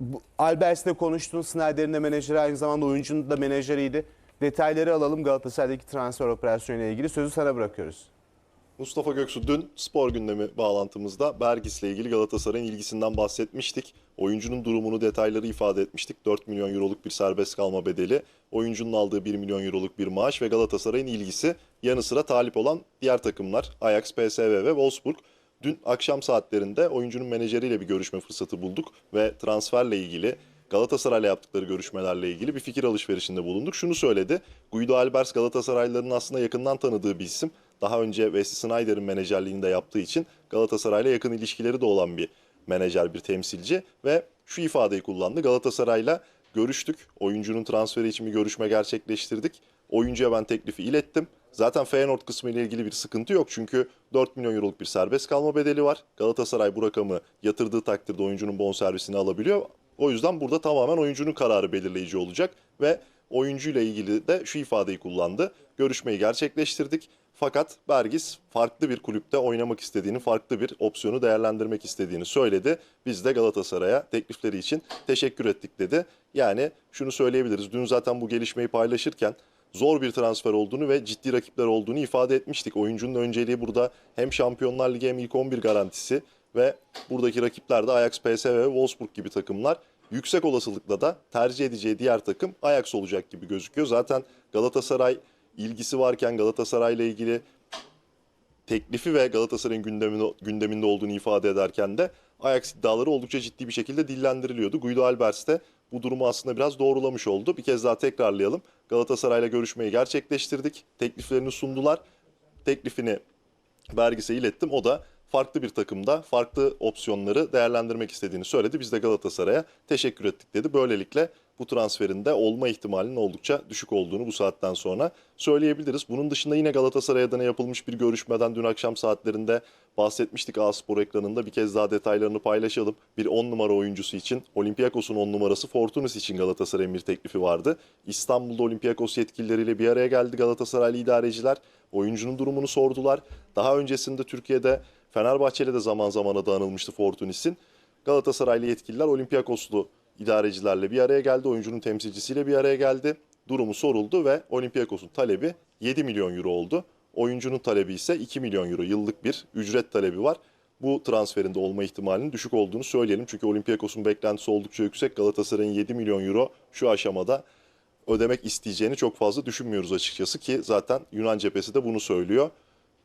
Bu- Albers'le konuştun. Snyder'in de menajeri aynı zamanda oyuncunun da menajeriydi. Detayları alalım Galatasaray'daki transfer operasyonuyla ilgili. Sözü sana bırakıyoruz. Mustafa Göksu dün spor gündemi bağlantımızda Bergis'le ilgili Galatasaray'ın ilgisinden bahsetmiştik. Oyuncunun durumunu detayları ifade etmiştik. 4 milyon euroluk bir serbest kalma bedeli, oyuncunun aldığı 1 milyon euroluk bir maaş ve Galatasaray'ın ilgisi yanı sıra talip olan diğer takımlar Ajax, PSV ve Wolfsburg. Dün akşam saatlerinde oyuncunun menajeriyle bir görüşme fırsatı bulduk ve transferle ilgili Galatasaray'la yaptıkları görüşmelerle ilgili bir fikir alışverişinde bulunduk. Şunu söyledi. Guido Albers Galatasaraylıların aslında yakından tanıdığı bir isim. Daha önce Wesley Sneijder'in menajerliğinde yaptığı için Galatasaray'la yakın ilişkileri de olan bir menajer, bir temsilci ve şu ifadeyi kullandı. Galatasaray'la görüştük. Oyuncunun transferi için bir görüşme gerçekleştirdik. Oyuncuya ben teklifi ilettim. Zaten Feyenoord kısmı ile ilgili bir sıkıntı yok. Çünkü 4 milyon euroluk bir serbest kalma bedeli var. Galatasaray bu rakamı yatırdığı takdirde oyuncunun bonservisini alabiliyor. O yüzden burada tamamen oyuncunun kararı belirleyici olacak ve oyuncuyla ilgili de şu ifadeyi kullandı. Görüşmeyi gerçekleştirdik. Fakat Bergis farklı bir kulüpte oynamak istediğini, farklı bir opsiyonu değerlendirmek istediğini söyledi. Biz de Galatasaray'a teklifleri için teşekkür ettik dedi. Yani şunu söyleyebiliriz. Dün zaten bu gelişmeyi paylaşırken zor bir transfer olduğunu ve ciddi rakipler olduğunu ifade etmiştik. Oyuncunun önceliği burada hem Şampiyonlar Ligi hem ilk 11 garantisi ve buradaki rakipler de Ajax, PSV ve Wolfsburg gibi takımlar. Yüksek olasılıkla da tercih edeceği diğer takım Ajax olacak gibi gözüküyor. Zaten Galatasaray ilgisi varken Galatasaray'la ilgili teklifi ve Galatasaray'ın gündeminde, gündeminde olduğunu ifade ederken de Ajax iddiaları oldukça ciddi bir şekilde dillendiriliyordu. Guido Albers de bu durumu aslında biraz doğrulamış oldu. Bir kez daha tekrarlayalım. Galatasaray'la görüşmeyi gerçekleştirdik. Tekliflerini sundular. Teklifini Bergis'e ilettim. O da farklı bir takımda farklı opsiyonları değerlendirmek istediğini söyledi. Biz de Galatasaray'a teşekkür ettik dedi. Böylelikle bu transferin de olma ihtimalinin oldukça düşük olduğunu bu saatten sonra söyleyebiliriz. Bunun dışında yine Galatasaray adına yapılmış bir görüşmeden dün akşam saatlerinde bahsetmiştik A-Spor ekranında. Bir kez daha detaylarını paylaşalım. Bir 10 numara oyuncusu için Olympiakos'un 10 numarası Fortunis için Galatasaray'ın bir teklifi vardı. İstanbul'da Olympiakos yetkilileriyle bir araya geldi Galatasaraylı idareciler. Oyuncunun durumunu sordular. Daha öncesinde Türkiye'de Fenerbahçe'yle de zaman zaman adı anılmıştı Fortunis'in. Galatasaraylı yetkililer Olympiakoslu idarecilerle bir araya geldi. Oyuncunun temsilcisiyle bir araya geldi. Durumu soruldu ve Olympiakos'un talebi 7 milyon euro oldu. Oyuncunun talebi ise 2 milyon euro yıllık bir ücret talebi var. Bu transferinde olma ihtimalinin düşük olduğunu söyleyelim. Çünkü Olympiakos'un beklentisi oldukça yüksek. Galatasaray'ın 7 milyon euro şu aşamada ödemek isteyeceğini çok fazla düşünmüyoruz açıkçası ki zaten Yunan cephesi de bunu söylüyor.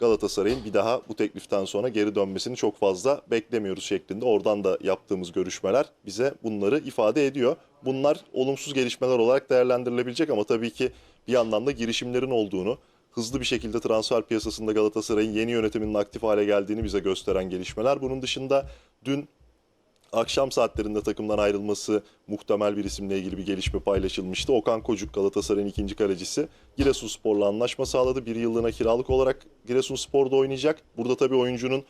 Galatasaray'ın bir daha bu tekliften sonra geri dönmesini çok fazla beklemiyoruz şeklinde. Oradan da yaptığımız görüşmeler bize bunları ifade ediyor. Bunlar olumsuz gelişmeler olarak değerlendirilebilecek ama tabii ki bir yandan da girişimlerin olduğunu, hızlı bir şekilde transfer piyasasında Galatasaray'ın yeni yönetiminin aktif hale geldiğini bize gösteren gelişmeler. Bunun dışında dün akşam saatlerinde takımdan ayrılması muhtemel bir isimle ilgili bir gelişme paylaşılmıştı. Okan Kocuk Galatasaray'ın ikinci kalecisi Giresunspor'la anlaşma sağladı. Bir yıllığına kiralık olarak Giresunspor'da oynayacak. Burada tabii oyuncunun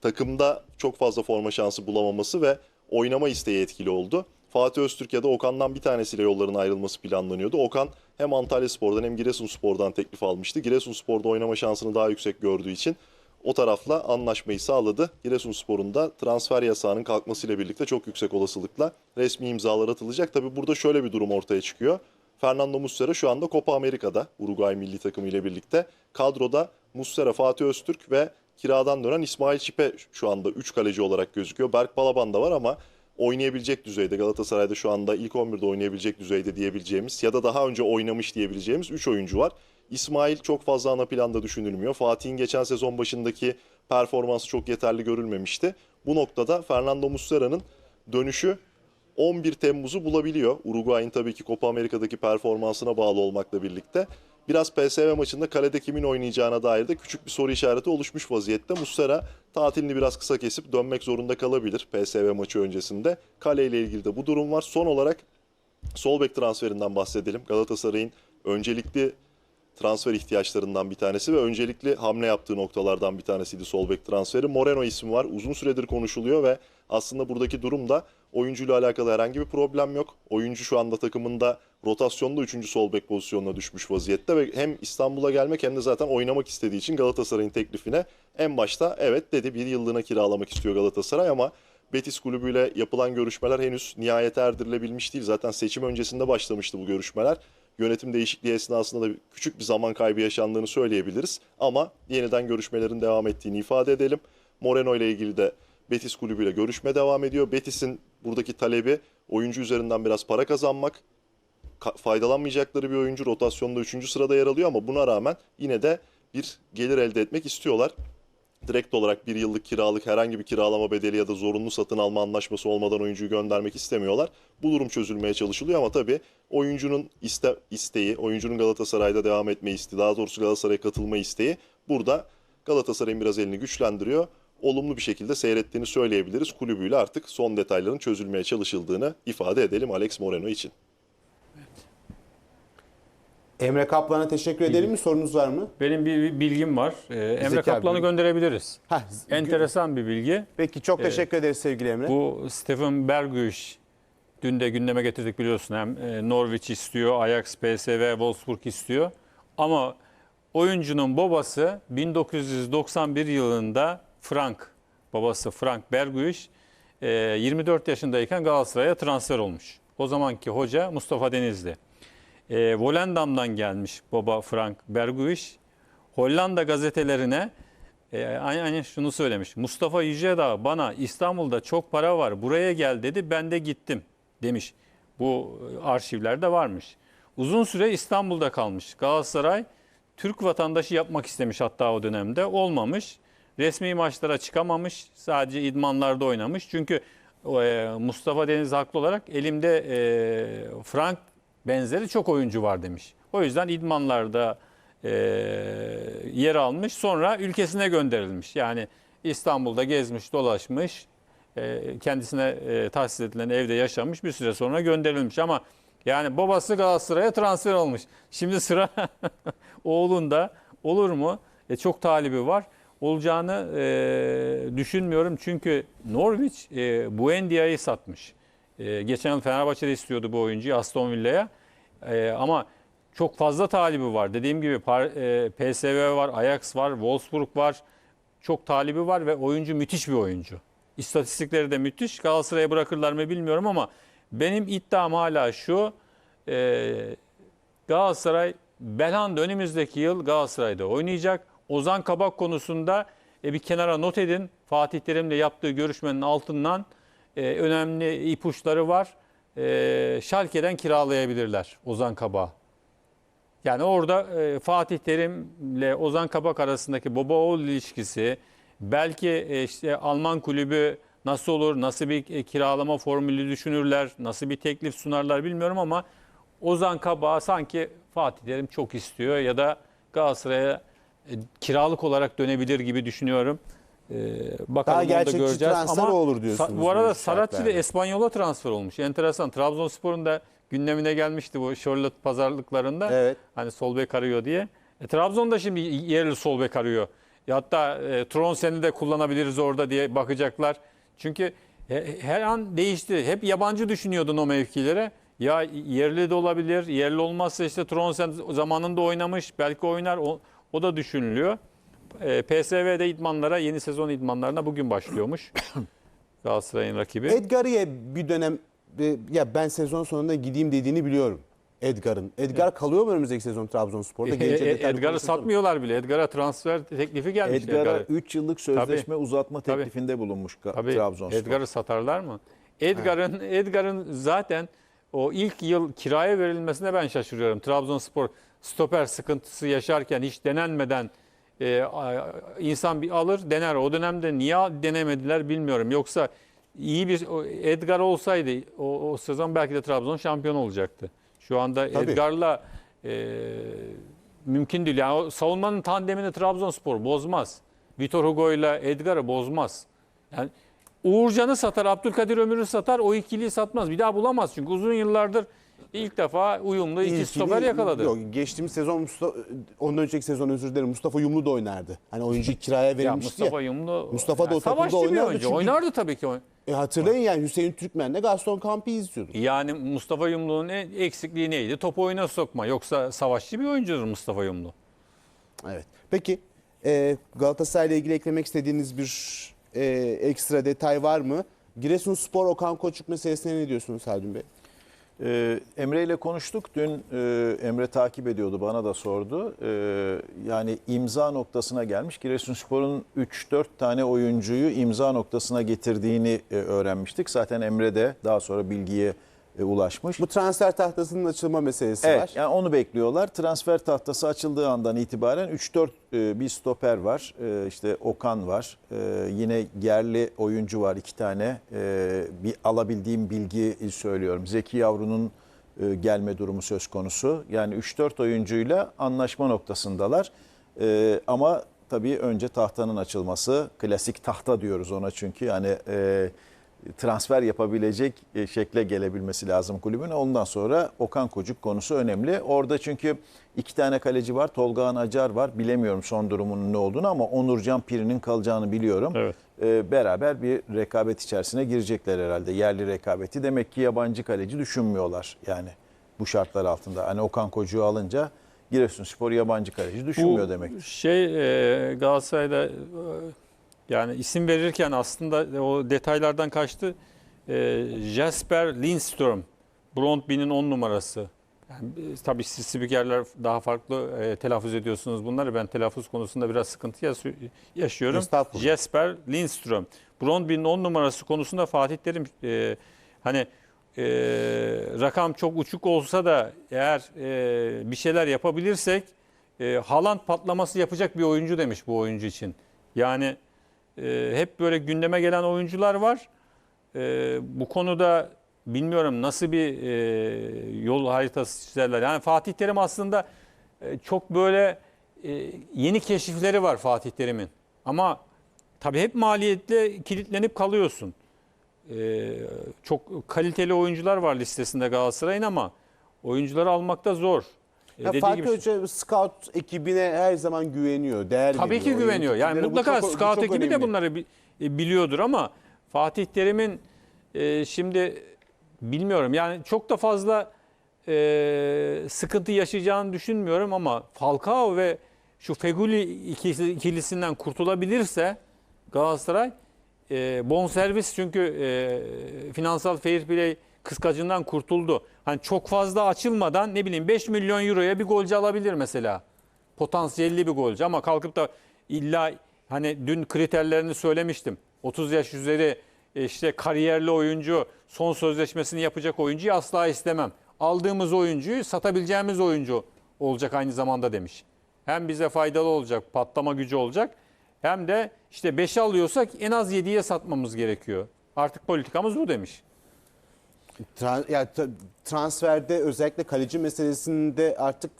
takımda çok fazla forma şansı bulamaması ve oynama isteği etkili oldu. Fatih Öztürk ya da Okan'dan bir tanesiyle yolların ayrılması planlanıyordu. Okan hem Antalya Spor'dan hem Giresunspor'dan teklif almıştı. Giresunspor'da oynama şansını daha yüksek gördüğü için o tarafla anlaşmayı sağladı. Giresunspor'un da transfer yasağının kalkmasıyla birlikte çok yüksek olasılıkla resmi imzalar atılacak. Tabi burada şöyle bir durum ortaya çıkıyor. Fernando Muslera şu anda Copa Amerika'da Uruguay milli takımı ile birlikte. Kadroda Muslera, Fatih Öztürk ve kiradan dönen İsmail Çipe şu anda 3 kaleci olarak gözüküyor. Berk Balaban da var ama oynayabilecek düzeyde Galatasaray'da şu anda ilk 11'de oynayabilecek düzeyde diyebileceğimiz ya da daha önce oynamış diyebileceğimiz 3 oyuncu var. İsmail çok fazla ana planda düşünülmüyor. Fatih'in geçen sezon başındaki performansı çok yeterli görülmemişti. Bu noktada Fernando Muslera'nın dönüşü 11 Temmuz'u bulabiliyor. Uruguay'ın tabii ki Copa Amerika'daki performansına bağlı olmakla birlikte. Biraz PSV maçında kalede kimin oynayacağına dair de küçük bir soru işareti oluşmuş vaziyette. Muslera tatilini biraz kısa kesip dönmek zorunda kalabilir PSV maçı öncesinde. Kale ile ilgili de bu durum var. Son olarak sol bek transferinden bahsedelim. Galatasaray'ın öncelikli transfer ihtiyaçlarından bir tanesi ve öncelikli hamle yaptığı noktalardan bir tanesiydi sol bek transferi. Moreno ismi var. Uzun süredir konuşuluyor ve aslında buradaki durum da oyuncuyla alakalı herhangi bir problem yok. Oyuncu şu anda takımında rotasyonda 3. sol bek pozisyonuna düşmüş vaziyette ve hem İstanbul'a gelmek hem de zaten oynamak istediği için Galatasaray'ın teklifine en başta evet dedi bir yıllığına kiralamak istiyor Galatasaray ama Betis kulübüyle yapılan görüşmeler henüz nihayete erdirilebilmiş değil. Zaten seçim öncesinde başlamıştı bu görüşmeler. Yönetim değişikliği esnasında da küçük bir zaman kaybı yaşandığını söyleyebiliriz. Ama yeniden görüşmelerin devam ettiğini ifade edelim. Moreno ile ilgili de Betis kulübüyle görüşme devam ediyor. Betis'in buradaki talebi oyuncu üzerinden biraz para kazanmak. Ka- faydalanmayacakları bir oyuncu rotasyonda 3. sırada yer alıyor ama buna rağmen yine de bir gelir elde etmek istiyorlar. Direkt olarak bir yıllık kiralık herhangi bir kiralama bedeli ya da zorunlu satın alma anlaşması olmadan oyuncuyu göndermek istemiyorlar. Bu durum çözülmeye çalışılıyor ama tabii oyuncunun iste, isteği, oyuncunun Galatasaray'da devam etme isteği, daha doğrusu Galatasaray'a katılma isteği burada Galatasaray'ın biraz elini güçlendiriyor. Olumlu bir şekilde seyrettiğini söyleyebiliriz. Kulübüyle artık son detayların çözülmeye çalışıldığını ifade edelim Alex Moreno için. Emre Kaplan'a teşekkür edelim mi? Sorunuz var mı? Benim bir bir bilgim var. Ee, Emre Zeki Kaplan'ı gönderebiliriz. Heh, Enteresan bir bilgi. Peki çok teşekkür ederiz sevgili Emre. Bu Stephen Berguiş dün de gündeme getirdik biliyorsun. Hem e, Norwich istiyor, Ajax, PSV, Wolfsburg istiyor. Ama oyuncunun babası 1991 yılında Frank, babası Frank Berguiş e, 24 yaşındayken Galatasaray'a transfer olmuş. O zamanki hoca Mustafa Denizli. E, Volendam'dan gelmiş baba Frank Berguiş. Hollanda gazetelerine e, aynen şunu söylemiş. Mustafa Yücedağ bana İstanbul'da çok para var buraya gel dedi ben de gittim demiş. Bu e, arşivlerde varmış. Uzun süre İstanbul'da kalmış. Galatasaray Türk vatandaşı yapmak istemiş hatta o dönemde. Olmamış. Resmi maçlara çıkamamış. Sadece idmanlarda oynamış. Çünkü e, Mustafa Deniz haklı olarak elimde e, Frank benzeri çok oyuncu var demiş. O yüzden idmanlarda e, yer almış. Sonra ülkesine gönderilmiş. Yani İstanbul'da gezmiş, dolaşmış. e, kendisine e, tahsis edilen evde yaşamış. Bir süre sonra gönderilmiş ama yani babası Galatasaray'a transfer olmuş. Şimdi sıra oğlunda olur mu? E, çok talibi var. Olacağını e, düşünmüyorum çünkü Norwich e, Buendia'yı satmış. E, geçen yıl Fenerbahçe'de istiyordu bu oyuncuyu Aston Villa'ya. E, ama çok fazla talibi var. Dediğim gibi par- e, PSV var, Ajax var, Wolfsburg var. Çok talibi var ve oyuncu müthiş bir oyuncu. İstatistikleri de müthiş. Galatasaray'a bırakırlar mı bilmiyorum ama benim iddiam hala şu. E, Galatasaray Belhanda önümüzdeki yıl Galatasaray'da oynayacak. Ozan Kabak konusunda e, bir kenara not edin. Fatih Terim'le yaptığı görüşmenin altından e, önemli ipuçları var. E, Schalke'den kiralayabilirler Ozan Kabak'ı. Yani orada e, Fatih Terim'le Ozan Kabak arasındaki baba oğul ilişkisi belki e, işte Alman kulübü nasıl olur, nasıl bir e, kiralama formülü düşünürler, nasıl bir teklif sunarlar bilmiyorum ama Ozan Kabak'ı sanki Fatih Terim çok istiyor ya da Galatasaray'a e, kiralık olarak dönebilir gibi düşünüyorum. E, bakalım Daha onu da gerçekçi göreceğiz. transfer Ama olur diyorsunuz Bu arada da şartlarda. Espanyol'a transfer olmuş. Enteresan. Trabzonspor'un da gündemine gelmişti bu Charlotte pazarlıklarında. Evet. Hani sol bek arıyor diye. E, Trabzon da şimdi yerli sol bek arıyor. Ya hatta e, Tronsen'i de kullanabiliriz orada diye bakacaklar. Çünkü he- her an değişti. Hep yabancı düşünüyordun o mevkilere. Ya yerli de olabilir. Yerli olmazsa işte Tronsen zamanında oynamış. Belki oynar. O, o da düşünülüyor. E, PSV'de idmanlara, yeni sezon idmanlarına bugün başlıyormuş. Galatasaray'ın rakibi. Edgar'ı bir dönem e, ya ben sezon sonunda gideyim dediğini biliyorum. Edgar'ın. Edgar kalıyor mu önümüzdeki sezon Trabzonspor'da? E, Gelince e, detaylı Edgar'ı satmıyorlar bile. Edgar'a transfer teklifi gelmiş. Edgar'a Edgar'a. 3 yıllık sözleşme uzatma Tabii. teklifinde bulunmuş Ga- Tabii Trabzonspor. Edgar'ı satarlar mı? Edgar'ın Edgar'ın zaten o ilk yıl kiraya verilmesine ben şaşırıyorum. Trabzonspor stoper sıkıntısı yaşarken hiç denenmeden e, insan bir alır dener. O dönemde niye denemediler bilmiyorum. Yoksa iyi bir Edgar olsaydı o, o sezon belki de Trabzon şampiyon olacaktı. Şu anda Tabii. Edgar'la e, mümkün değil. Yani o savunmanın tandemini Trabzonspor bozmaz. Vitor Hugo ile Edgar'ı bozmaz. Yani Uğurcan'ı satar, Abdülkadir Ömür'ü satar, o ikiliyi satmaz. Bir daha bulamaz çünkü uzun yıllardır ilk defa uyumlu iki İlkini- stoper yakaladı. Yok, geçtiğimiz sezon Mustafa, ondan önceki sezon özür dilerim Mustafa Yumlu da oynardı. Hani oyuncu kiraya ya verilmişti Mustafa ya. Yumlu Mustafa da o takımda oynardı oyuncu. çünkü- Oynardı tabii ki. E, hatırlayın yani Hüseyin Türkmen'le Gaston Camp'i izliyorduk. Yani Mustafa Yumlu'nun eksikliği neydi? Topu oyuna sokma. Yoksa savaşçı bir oyuncudur Mustafa Yumlu. Evet. Peki e, Galatasaray ile ilgili eklemek istediğiniz bir e, ekstra detay var mı? Giresunspor Okan Koçuk meselesine ne diyorsunuz Haldun Bey? Ee, Emre ile konuştuk. Dün e, Emre takip ediyordu, bana da sordu. Ee, yani imza noktasına gelmiş. Giresunspor'un 3-4 tane oyuncuyu imza noktasına getirdiğini e, öğrenmiştik. Zaten Emre de daha sonra bilgiye e, ulaşmış. Bu transfer tahtasının açılma meselesi Evet, var. yani onu bekliyorlar. Transfer tahtası açıldığı andan itibaren 3-4 e, bir stoper var. E, işte Okan var. E, yine yerli oyuncu var iki tane. E, bir alabildiğim bilgi söylüyorum. Zeki Yavru'nun e, gelme durumu söz konusu. Yani 3-4 oyuncuyla anlaşma noktasındalar. E, ama tabii önce tahtanın açılması. Klasik tahta diyoruz ona çünkü. Yani e, transfer yapabilecek e, şekle gelebilmesi lazım kulübün. Ondan sonra Okan Kocuk konusu önemli. Orada çünkü iki tane kaleci var. Tolga Acar var. Bilemiyorum son durumunun ne olduğunu ama Onurcan Piri'nin kalacağını biliyorum. Evet. E, beraber bir rekabet içerisine girecekler herhalde. Yerli rekabeti. Demek ki yabancı kaleci düşünmüyorlar yani bu şartlar altında. Hani Okan Kocuk'u alınca Giresunspor yabancı kaleci düşünmüyor Bu demek. Şey e, Galatasaray'da e, yani isim verirken aslında o detaylardan kaçtı. E, Jasper Lindström, Brondby'nin 10 numarası. Yani, e, tabii siz spikerler daha farklı e, telaffuz ediyorsunuz bunları. Ben telaffuz konusunda biraz sıkıntı yaş- yaşıyorum. Jasper Lindström. Brondby'nin 10 numarası konusunda Fatih Terim e, hani e, rakam çok uçuk olsa da eğer e, bir şeyler yapabilirsek e, Haaland patlaması yapacak bir oyuncu demiş bu oyuncu için. Yani e, hep böyle gündeme gelen oyuncular var. E, bu konuda bilmiyorum nasıl bir e, yol haritası çizerler. Yani Fatih Terim aslında e, çok böyle e, yeni keşifleri var Fatih Terim'in. Ama tabii hep maliyetle kilitlenip kalıyorsun. E, çok kaliteli oyuncular var listesinde Galatasaray'ın ama oyuncuları almakta zor. E, Ya dediği Fatih gibi- Hoca scout ekibine her zaman güveniyor, değer Tabii veriyor. ki güveniyor. Yani Oyuncuları bu mutlaka çok- bu scout çok ekibi de önemli. bunları bi- e, biliyordur ama Fatih Terim'in e, şimdi bilmiyorum. Yani çok da fazla e, sıkıntı yaşayacağını düşünmüyorum ama Falcao ve şu Feguli ikisi, ikilisinden kurtulabilirse Galatasaray e, bonservis çünkü e, finansal fair play kıskacından kurtuldu. Hani çok fazla açılmadan ne bileyim 5 milyon euroya bir golcü alabilir mesela. Potansiyelli bir golcü ama kalkıp da illa hani dün kriterlerini söylemiştim. 30 yaş üzeri e, işte kariyerli oyuncu, son sözleşmesini yapacak oyuncuyu asla istemem. Aldığımız oyuncuyu satabileceğimiz oyuncu olacak aynı zamanda demiş. Hem bize faydalı olacak, patlama gücü olacak. Hem de işte 5'e alıyorsak en az 7'ye satmamız gerekiyor. Artık politikamız bu demiş. Tran- yani transferde özellikle kaleci meselesinde artık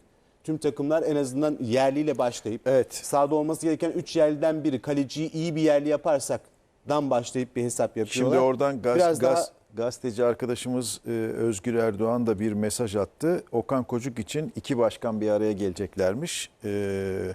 tüm takımlar en azından yerliyle başlayıp Evet. sahada olması gereken 3 yerliden biri kaleciyi iyi bir yerli yaparsak dan başlayıp bir hesap yapıyorlar. Şimdi oradan gaz, Biraz gaz, daha gazeteci arkadaşımız e, Özgür Erdoğan da bir mesaj attı. Okan Kocuk için iki başkan bir araya geleceklermiş. E,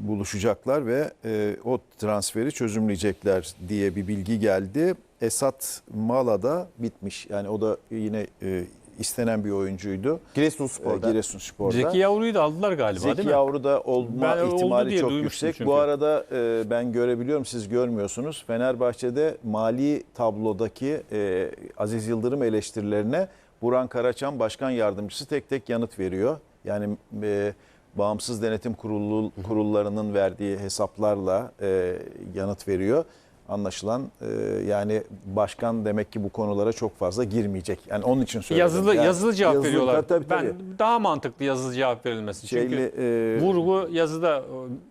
buluşacaklar ve e, o transferi çözümleyecekler diye bir bilgi geldi. Esat Mala'da bitmiş. Yani o da yine e, istenen bir oyuncuydu. E, Giresunspor'da. Giresunspor'da. Zeki Yavru'yu da aldılar galiba Zeki değil mi? Yavru da olma Ben oldu ihtimali diye çok yüksek. çünkü. Bu arada e, ben görebiliyorum siz görmüyorsunuz. Fenerbahçe'de mali tablodaki e, Aziz Yıldırım eleştirilerine Buran Karaçam Başkan Yardımcısı tek tek yanıt veriyor. Yani e, bağımsız denetim kurulu, kurullarının verdiği hesaplarla e, yanıt veriyor. Anlaşılan e, yani başkan demek ki bu konulara çok fazla girmeyecek. Yani onun için söyledim. Yazılı Yani yazılı cevap yazılı- veriyorlar. Tabii, tabii, Ben daha mantıklı yazılı cevap verilmesi. Çünkü Şeyli, e, vurgu yazıda e,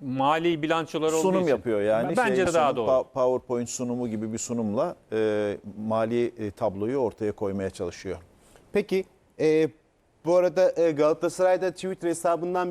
mali bilançolar olduğu sunum için. yapıyor yani. Bence Şey, de daha sunum, doğru. PowerPoint sunumu gibi bir sunumla e, mali e, tabloyu ortaya koymaya çalışıyor. Peki e, bu arada e, Galatasaray'da Twitter hesabından